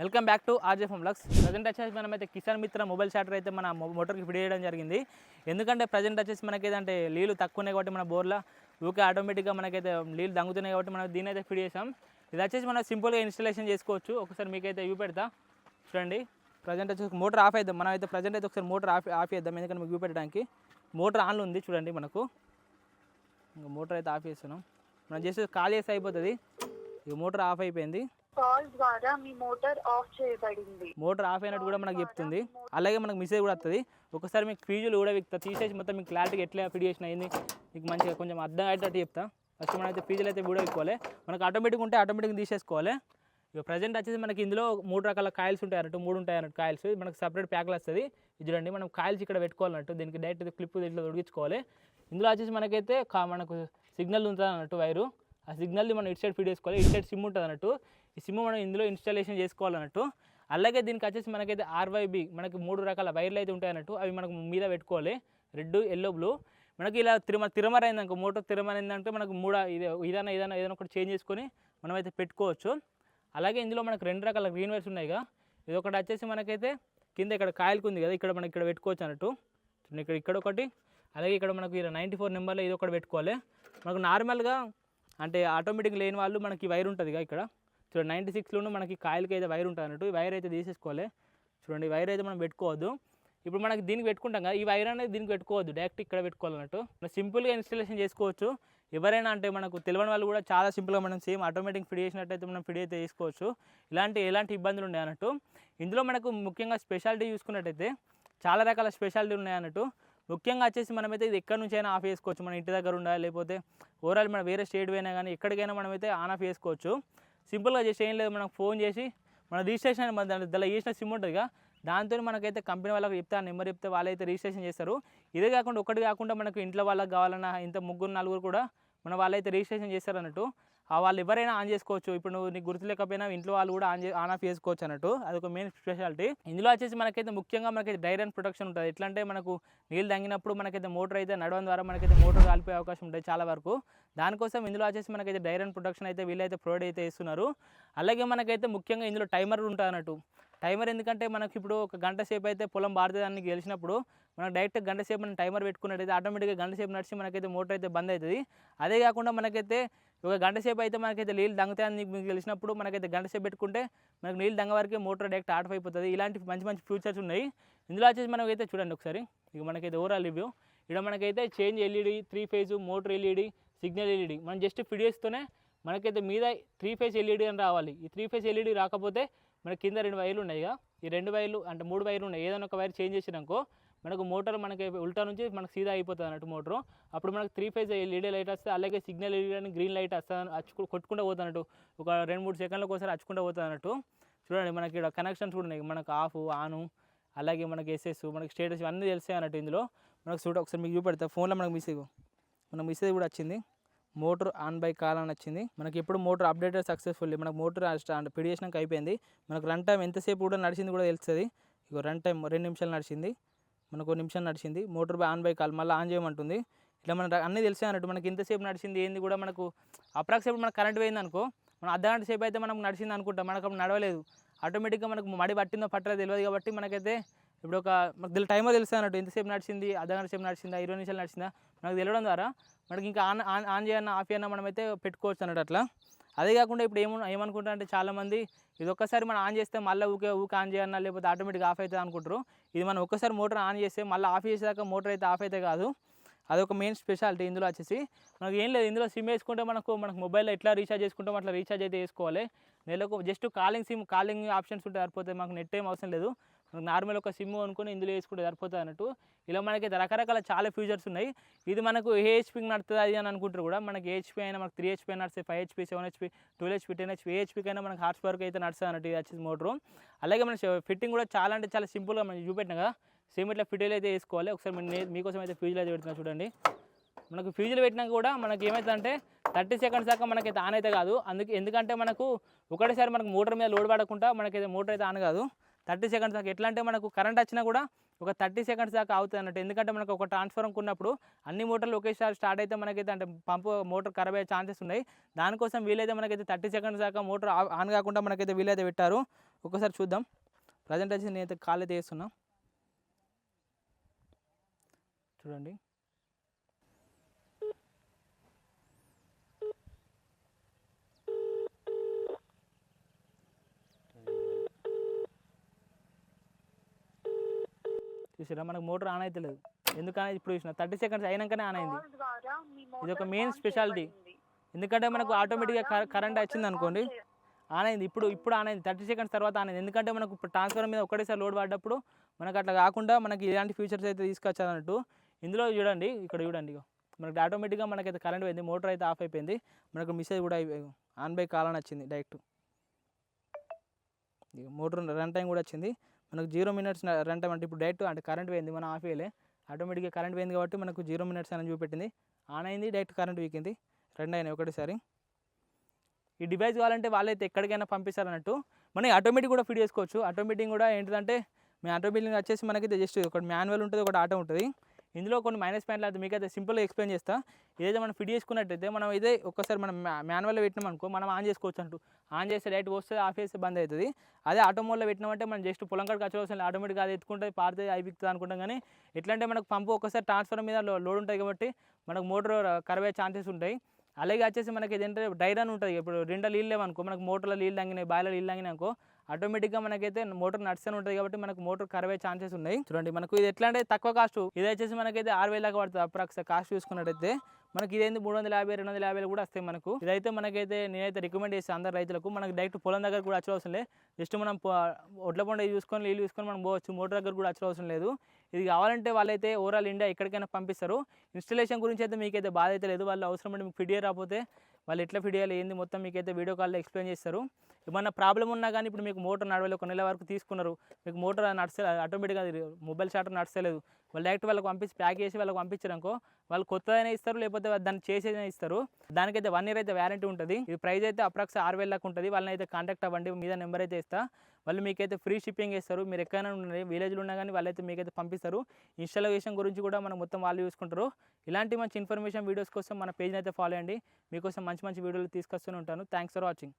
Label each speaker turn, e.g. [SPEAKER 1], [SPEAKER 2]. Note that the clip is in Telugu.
[SPEAKER 1] Welcome back to RJ foam Lux present వచ్చేసి మనం అయితే కిసాన్ మిత్ర మొబైల్ షాటర్ అయితే మన మోటార్కి ఫిట్ చేయడం జరిగింది. ఎందుకంటే ప్రజెంట్ వచ్చేసి మనకి ఏదంటే నీళ్ళు తక్కువ ఉన్నాయి కాబట్టి మన బోర్లో ఊకే ఆటోమేటిక్గా మనకైతే నీళ్ళు తగ్గుతున్నాయి కాబట్టి మనం దీని అయితే ఫిట్ చేసాం. ఇది వచ్చేసి మనం సింపుల్గా ఇన్స్టలేషన్ చేసుకోవచ్చు. ఒకసారి మీకైతే వ్యూ పెడతా. చూడండి. ప్రజెంట్ వచ్చేసి మోటార్ ఆఫ్ అవుతాం మనం అయితే ప్రజెంట్ అయితే ఒకసారి మోటార్ ఆఫ్ ఆఫ్ చేద్దాం. ఎందుకంటే మీకు చూపెట్టడానికి మోటార్ ఆన్లో ఉంది చూడండి మనకు. ఇంకా మోటార్ అయితే ఆఫ్ చేస్తున్నాం. మనం చేసేది ఖాళీ చేస్తే అయిపోతుంది. ఇక మోటార్ ఆఫ్ అయిపోయింది.
[SPEAKER 2] కాల్ ద్వారా మీ మోటార్ ఆఫ్ చేయబడింది.
[SPEAKER 1] మోటార్ ఆఫ్ అయినట్టు కూడా మనకు చెప్తుంది. అలాగే మనకు మెసేజ్ కూడా వస్తుంది ఒకసారి మీకు ఫీజులు కూడా మీకు తీసేసి మొత్తం మీకు క్లారిటీగా ఎట్లా ఫిట్ చేసిన అయింది మీకు మంచిగా కొంచెం అర్థం అయ్యేటట్టు చెప్తా. ఫస్ట్ మనం అయితే ఫీజులు అయితే కూడా ఎక్కువాలి మనకు ఆటోమేటిక్ ఉంటే ఆటోమేటిక్ తీసేసుకోవాలి. ఇక ప్రజెంట్ వచ్చేసి మనకి ఇందులో మూడు రకాల కాయిల్స్ ఉంటాయి అన్నట్టు మూడు ఉంటాయి అన్నట్టు కాయిల్స్ మనకు సపరేట్ ప్యాక్లు వస్తుంది. చూడండి మనం కాయిల్స్ ఇక్కడ పెట్టుకోవాలన్నట్టు దీనికి డైరెక్ట్ క్లిప్ ఇట్లా ఉడిగించుకోవాలి ఇందులో వచ్చేసి మనకైతే మనకు సిగ్నల్ ఉంటుంది అన్నట్టు వైరు ఆ సిగ్నల్ని మనం ఇటు సైడ్ ఫీడ్ చేసుకోవాలి. ఇటు సైడ్ సిమ్ ఉంటుంది అన్నట్టు ఈ సిమ్ మనం ఇందులో ఇన్స్టాలేషన్ చేసుకోవాలన్నట్టు. అలాగే దీనికి వచ్చేసి మనకైతే ఆర్వైబి మనకి మూడు రకాల వైర్లు అయితే ఉంటాయి అన్నట్టు అవి మనకు మీద పెట్టుకోవాలి. Red yellow blue. మనకి ఇలా తిరుమ తిరమరైంది అనుకో మోటార్ తిరమరైందంటే మనకు మూడ ఇది ఇదైనా ఏదైనా ఏదైనా ఒకటి చేంజ్ చేసుకొని మనం అయితే పెట్టుకోవచ్చు. అలాగే ఇందులో మనకు రెండు రకాల గ్రీన్ వైర్స్ ఉన్నాయిగా ఇది ఒకటి వచ్చేసి మనకైతే కింద ఇక్కడ కాయలకు ఉంది కదా. ఇక్కడ మనకి ఇక్కడ పెట్టుకోవచ్చు అన్నట్టు. ఇక్కడ ఇక్కడ ఒకటి. అలాగే ఇక్కడ మనకు ఇలా నైంటీ ఫోర్ నెంబర్లో ఇది ఒకటి పెట్టుకోవాలి. మనకు నార్మల్గా అంటే ఆటోమేటిక్ లేని వాళ్ళు మనకి వైర్ ఉంటుంది ఇక్కడ. చూడండి నైంటీ సిక్స్లోనూ మనకి కాయలకి అయితే వైర్ ఉంటుంది అన్నట్టు. ఈ వైర్ అయితే తీసేసుకోవాలి. చూడండి ఈ వైర్ అయితే మనం పెట్టుకోవద్దు. ఇప్పుడు మనకి దీనికి పెట్టుకుంటాం కదా ఈ వైర్ అనేది దీనికి పెట్టుకోవద్దు. డైరెక్ట్ ఇక్కడ పెట్టుకోవాలన్నట్టు. మనం సింపుల్గా ఇన్స్టాలేషన్ చేసుకోవచ్చు. ఎవరైనా అంటే మనకు తెలియని వాళ్ళు కూడా చాలా సింపుల్గా మనం సేమ్ ఆటోమేటిక్ ఫిడ్ చేసినట్టయితే మనం ఫిడ్ అయితే చేసుకోవచ్చు ఇలాంటి ఎలాంటి ఇబ్బందులు ఉన్నాయి అన్నట్టు ఇందులో మనకు ముఖ్యంగా స్పెషాలిటీ చూసుకున్నట్టయితే చాలా రకాల స్పెషాలిటీ ఉన్నాయి అన్నట్టు ముఖ్యంగా వచ్చేసి మనమైతే ఇది ఎక్కడి నుంచి అయినా ఆఫ్ చేసుకోవచ్చు. మన ఇంటి దగ్గర ఉండాలి లేకపోతే ఓవరాల్ మన వేరే స్టేట్ పోయినా కానీ ఎక్కడికైనా మనమైతే ఆన్ ఆఫ్ చేసుకోవచ్చు. సింపుల్గా చేసి ఏం లేదు మనకు ఫోన్ చేసి మన రిజిస్ట్రేషన్ మన దాంట్లో చేసిన సిమ్ ఉంటుందిగా దాంతో మనకైతే కంపెనీ వాళ్ళకి చెప్తే ఆ నెంబర్ చెప్తే వాళ్ళైతే రిజిస్ట్రేషన్ చేస్తారు. ఇదే కాకుండా ఒకటి కాకుండా మనకు ఇంట్లో వాళ్ళకి కావాలన్నా ఇంత ముగ్గురు నలుగురు కూడా మన వాళ్ళైతే రిజిస్ట్రేషన్ చేస్తారు అన్నట్టు. వాళ్ళు ఎవరైనా ఆన్ చేసుకోవచ్చు. ఇప్పుడు నువ్వు నీకు గుర్తు లేకపోయినా ఇంట్లో వాళ్ళు కూడా ఆన్ ఆన్ ఆఫ్ చేసుకోవచ్చు అన్నట్టు. ఒక మెయిన్ స్పెషాలిటీ. ఇందులో వచ్చేసి మనకైతే ముఖ్యంగా మనకైతే డ్రై రన్ ప్రొటెక్షన్ ఉంటుంది. ఎట్లా అంటే మనకు నీళ్ళు తగ్గినప్పుడు మనకైతే మోటార్ అయితే నడవడం ద్వారా మనకైతే మోటార్ కాలిపోయే అవకాశం ఉంటుంది చాలా వరకు. దానికోసం ఇందులో వచ్చేసి మనకైతే డ్రై రన్ ప్రొటెక్షన్ అయితే వీళ్ళైతే ప్రొవైడ్ అయితే ఇస్తున్నారు అలాగే మనకైతే ముఖ్యంగా ఇందులో టైమర్ ఉంటుంది అన్నట్టు. టైమర్ ఎందుకంటే మనకి ఇప్పుడు ఒక గంట సేపు అయితే పొలం బారుతుందని గెలిచినప్పుడు మనకు డైరెక్ట్ గంట సేపు మనం టైమర్ పెట్టుకున్నట్టయితే ఆటోమేటిక్గా గంట సేపు నడిచి మనకైతే మోటార్ అయితే బంద్ అవుతుంది. అదే కాకుండా మనకైతే ఒక గంట సేపు అయితే మనకైతే నీళ్ళు దంగుతాయని మీకు తెలిసినప్పుడు మనకైతే గంట సేపు పెట్టుకుంటే మనకు నీళ్ళు దంగ వరకే మోటార్ డైరెక్ట్ ఆఫ్ అయిపోతుంది. ఇలాంటి మంచి మంచి ఫ్యూచర్స్ ఉన్నాయి. ఇందులో వచ్చేసి మనకైతే చూడండి ఒకసారి. ఇక మనకైతే ఓవరాల్ రివ్యూ ఇక్కడ మనకైతే change LED three phase motor LED signal LED మనం జస్ట్ ఫిడియోస్తోనే మనకైతే మీద త్రీ ఫేజ్ ఎల్ఈడి అని రావాలి. ఈ త్రీ ఫేజ్ ఎల్ఈడి రాకపోతే మనకి కింద రెండు వైర్లు ఉన్నాయి ఇక ఈ రెండు వైర్లు అంటే మూడు వైర్లు ఉన్నాయి. ఏదైనా ఒక వైర్ చేంజ్ చేసినాకో మనకు మోటార్ మనకి ఉల్టా నుంచి మనకు సీదా అయిపోతుంది అన్నట్టు మోటార్. అప్పుడు మనకు త్రీ ఫేజ్ ఎల్ఈడి లైట్ వస్తే అలాగే సిగ్నల్ ఎల్ఈడి గ్రీన్ లైట్ వస్తుంది అచ్చుకు కొట్టుకుంటూ పోతున్నట్టు ఒక రెండు మూడు సెకండ్లకు ఒకసారి అచ్చుకుంటూ పోతుంది అన్నట్టు. చూడండి మనకి ఇక్కడ కనెక్షన్స్ కూడా ఉన్నాయి. మనకు ఆఫ్ ఆను అలాగే మనకి ఎస్ఎస్ మనకి స్టేటస్ అన్నీ తెలుస్తాయి అన్నట్టు ఇందులో. మనకు చూడ ఒకసారి మీకు చూపెడతా. ఫోన్లో మనకు మిస్ మనకు మెసేజ్ కూడా వచ్చింది. మోటార్ ఆన్ బై కాల్ అని వచ్చింది. మనకి ఎప్పుడు మోటార్ అప్డేటెడ్ సక్సెస్ఫుల్లీ మనకు మోటార్ పిడి చేసినాక అయిపోయింది. మనకు రన్ టైం ఎంతసేపు కూడా నడిచింది కూడా తెలుస్తుంది. ఇక రన్ టైం రెండు నిమిషాలు నడిచింది. మనకు ఒక నిమిషం నడిచింది. మోటార్ ఆన్ బై కాల్ మళ్ళీ ఆన్ చేయమంటుంది. ఇట్లా మన అన్నీ తెలిసే అన్నట్టు. మనకి ఎంతసేపు నడిచింది ఏంది కూడా మనకు అప్రాక్సిమేట్ మనకు కరెంట్ పోయింది అనుకో మనం అర్ధగంట సేపు అయితే మనకు నడిచింది అనుకుంటాం. మనకు అప్పుడు నడవలేదు. ఆటోమేటిక్గా మనకు మడి పట్టిందో పట్టలేదు తెలియదు కాబట్టి మనకైతే ఇప్పుడు ఒక మనకు తెలియ టైమర్ తెలుసు అన్నట్టు. ఎంతసేపు నడిచింది అర్ధ గంట సేపు నడిచిందా ఇరవై నిమిషాలు నడిచిందా? మనకు తెలియడం ద్వారా మనకి ఇంకా ఆన్ ఆన్ ఆన్ చేయన్న ఆఫ్ చేయన్న మనమైతే పెట్టుకోవచ్చు అన్నట్టు అట్లా. అదే కాకుండా ఇప్పుడు ఏమను ఏమనుకుంటారు అంటే చాలామంది ఇది ఒక్కసారి మనం ఆన్ చేస్తే మళ్ళీ ఊకే ఊకే ఆన్ చేయన్నా లేకపోతే ఆటోమేటిక్గా ఆఫ్ అవుతుంది అనుకుంటారు. ఇది మనం ఒక్కసారి మోటార్ ఆన్ చేస్తే మళ్ళీ ఆఫ్ చేసేదాకా మోటార్ అయితే ఆఫ్ అయితే కాదు. అదొక మెయిన్ స్పెషాలిటీ ఇందులో వచ్చేసి. మనకు ఏం లేదు ఇందులో సిమ్ వేసుకుంటే మనకు మనకు మొబైల్లో ఎట్లా రీఛార్జ్ చేసుకుంటాం అట్లా రీఛార్జ్ అయితే వేసుకోవాలి. నెలకు just calling SIM calling options ఉంటే సరిపోతే మాకు నెట్ ఏం అవసరం లేదు. నార్మల్ ఒక సిమ్ అనుకుని ఇందులో వేసుకుంటే సరిపోతుంది అన్నట్టు. ఇలా మనకి రకరకాల చాలా ఫీచర్స్ ఉన్నాయి. ఇది మనకు ఏ హెచ్పీకి నడుతుంది అది అని అనుకుంటారు కూడా. మనకి హెచ్పీ అయినా మనకు త్రీ హెచ్పీ నడుస్తాయి. Five HP seven HP twelve HP ten HP ఏ హెచ్పీకి అయినా మనకు హార్స్ పవర్కి అయితే నడుస్తుంది అన్నట్టు ఇది వచ్చేసి మోటరు అలాగే మన ఫిట్టింగ్ కూడా చాలా అంటే చాలా సింపుల్గా మనం చూపెట్టినా కదా. సేమ్ ఇట్లా ఫిట్ అయితే వేసుకోవాలి. ఒకసారి నేను మీకోసం అయితే ఫ్యూజులు అయితే పెడుతున్నా చూడండి. మనకు ఫ్యూజులు పెట్టినా కూడా మనకి ఏమవుతుందంటే థర్టీ సెకండ్స్ దాకా మనకైతే ఆన్ అయితే కాదు. అందుకే ఎందుకంటే మనకు ఒకటేసారి మనకు మోటార్ మీద లోడ్ పడకుండా మనకైతే మోటార్ అయితే ఆన్ కాదు. థర్టీ సెకండ్స్ దాకా. ఎట్లా అంటే మనకు కరెంట్ వచ్చినా కూడా ఒక థర్టీ సెకండ్స్ దాకా అవుతుంది అన్నట్టు. ఎందుకంటే మనకు ఒక ట్రాన్స్ఫార్మర్ ఉన్నప్పుడు అన్ని మోటార్లు ఒకేసారి స్టార్ట్ అయితే మనకైతే అంటే పంపు మోటార్ ఖరాబ్ అయ్యే ఛాన్సెస్ ఉన్నాయి. దానికోసం వీలైతే మనకైతే థర్టీ సెకండ్స్ దాకా మోటార్ ఆన్ కాకుండా మనకైతే వీలైతే పెట్టారు. ఒకసారి చూద్దాం. ప్రజెంట్ వచ్చి నేనైతే కాల్ అయితే వేస్తున్నా చూడండి. చూసారా మనకు మోటార్ ఆన్ అయితే లేదు. ఎందుకని ఇప్పుడు చూసిన? థర్టీ సెకండ్స్ అయినాకనే ఆన్ అయింది. ఇది ఒక మెయిన్ స్పెషాలిటీ. ఎందుకంటే మనకు ఆటోమేటిక్గా కరెంట్ వచ్చింది అనుకోండి.
[SPEAKER 2] ఆన్
[SPEAKER 1] అయింది. ఇప్పుడు ఇప్పుడు ఆన్ అయింది. థర్టీ సెకండ్స్ తర్వాత ఆన్ అయింది. ఎందుకంటే మనకు ఇప్పుడు ట్రాన్స్ఫర్ మీద ఒకటేసారి లోడ్ పడ్డప్పుడు మనకు అట్లా కాకుండా మనకి ఇలాంటి ఫీచర్స్ అయితే తీసుకొచ్చారన్నట్టు ఇందులో చూడండి ఇక్కడ చూడండి ఇగో. మనకి ఆటోమేటిక్గా మనకైతే కరెంట్ పోయింది. మోటార్ అయితే ఆఫ్ అయిపోయింది. మనకు మెసేజ్ కూడా అయిపోయి- ఆన్ బై కాల్ అని వచ్చింది డైరెక్ట్. మోటార్ రన్ టైం కూడా వచ్చింది. మనకు జీరో మినిట్స్ రన్ టైం అంటే ఇప్పుడు డైరెక్ట్ అంటే కరెంట్ పోయింది మనం ఆఫ్ చేయలే ఆటోమేటిక్గా కరెంట్ పోయింది కాబట్టి మనకు జీరో మినిట్స్ అని చూపెట్టింది. ఆన్ అయింది డైరెక్ట్ కరెంట్ వీకింది. రెండు అయినాయి ఒకటేసారి. ఈ డివైస్ కావాలంటే వాళ్ళైతే ఎక్కడికైనా పంపిస్తారన్నట్టు. మనం ఆటోమేటిక్ కూడా ఫిట్ చేసుకోవచ్చు. ఆటోమేటిక్ కూడా ఏంటిదంటే మీ ఆటోమేటిక్ వచ్చేసి మనకైతే జస్ట్ ఒకటి మాన్యువల్ ఉంటుంది ఒకటి ఆటో ఉంటుంది. ఇందులో కొన్ని మైనస్ పాయింట్లు అయితే మీకైతే సింపుల్గా ఎక్స్ప్లెయిన్ చేస్తా. ఇదైతే మనం ఫిట్ చేసుకున్నట్టయితే మనం ఇదే ఒక్కసారి మనం మాన్యువల్లో పెట్టినాం అనుకో మనం ఆన్ చేసుకోవచ్చు అంటూ. ఆన్ చేస్తే లైట్ వస్తే ఆఫ్ చేస్తే బంద్ అవుతుంది అదే ఆటోమోల్లో పెట్టినామంటే మనం జస్ట్ పొలం కాడికి వచ్చే ఆటోమేటిక్గా అది ఎత్తుకుంటే పారితే అయిపోతుంది అనుకుంటాం కానీ ఎట్లా అంటే మనకు పంపు ఒక్కసారి ట్రాన్స్ఫర్ మీద లోడ్ ఉంటుంది కాబట్టి మనకు మోటార్ ఖరాబ్ ఛాన్సెస్ ఉంటాయి. అలాగే వచ్చేసి మనకి ఏంటంటే డైరన్ అని ఉంటుంది. ఇప్పుడు రెండు నీళ్ళు లేవనుకో మనకు మోటార్లో నీళ్ళు తాగినాయి బాయిలో నీళ్ళు తాగినాయి అనుకో ఆటోమేటిక్గా మనకైతే మోటార్ నడుస్తూనే ఉంటుంది కాబట్టి మనకు మోటార్ ఖరాబ్ అయ్యే ఛాన్సెస్ ఉన్నాయి. చూడండి మనకు ఇది ఎట్లా అంటే తక్కువ కాస్ట్. ఇది వచ్చేసి మనకైతే ఆరు వేల దాకా పడుతుంది అప్రాక్స్ కాస్ట్ చూసుకున్నట్టయితే. మనకి ఇదేంది మూడు వందల యాభై రెండు వందల యాభైలు కూడా వస్తాయి మనకు. ఇదైతే మనకైతే నేనైతే రికమెండ్ చేస్తాను అందరు రైతులకు. మనకు డైరెక్ట్ పొలం దగ్గర కూడా వచ్చే అవసరం లేదు. జస్ట్ మనం ఒడ్ల పంట చూసుకొని నీళ్ళు చూసుకొని మనం పోవచ్చు. మోటార్ దగ్గర కూడా వచ్చే అవసరం లేదు. ఇది కావాలంటే వాళ్ళైతే ఓవరాల్ ఇండియా ఎక్కడికైనా పంపిస్తారు. ఇన్స్టలేషన్ గురించి అయితే మీకైతే బాధ అయితే లేదు. వాళ్ళు అవసరం అంటే మీకు ఫిడియర్ రాకపోతే వాళ్ళు ఎట్లా ఫిట్ చేయాలి ఏంది మొత్తం మీకైతే వీడియో కాల్లో ఎక్స్ప్లెయిన్ చేస్తారు. ఏమన్నా ప్రాబ్లం ఉన్నా కానీ ఇప్పుడు మీకు మోటార్ నడవలేదు ఒక నెల వరకు తీసుకున్నారు మీకు మోటార్ నడిచే ఆటోమేటిక్గా మొబైల్ షాటర్ నడచలేదు వాళ్ళు డైరెక్ట్ వాళ్ళకి పంపించి ప్యాక్ చేసి వాళ్ళకి పంపించారనుకో వాళ్ళు కొత్తదైనా ఇస్తారు లేకపోతే దాన్ని చేసేదైనా ఇస్తారు. దానికైతే వన్ ఇయర్ అయితే వ్యారంటీ ఉంటుంది. ఇది ప్రైస్ అయితే అప్రాక్స్ ఆరు వేల దాకా ఉంటుంది. వాళ్ళని అయితే కాంటాక్ట్ అవ్వండి మీద నెంబర్ అయితే ఇస్తా. వాళ్ళు మీకైతే ఫ్రీ షిప్పింగ్ ఇస్తారు మీరు ఎక్కడైనా ఉండండి విలేజ్లో ఉన్నా కానీ వాళ్ళైతే మీకైతే పంపిస్తారు. ఇన్స్టాలేషన్ గురించి కూడా మనం మొత్తం వాళ్ళు చూసుకుంటారు. ఇలాంటి మంచి ఇన్ఫర్మేషన్ వీడియోస్ కోసం మన పేజ్ని అయితే ఫాలో అయ్యండి మీకోసం మంచి మంచి వీడియోలు తీసుకొస్తూనే ఉంటాను. Thanks for watching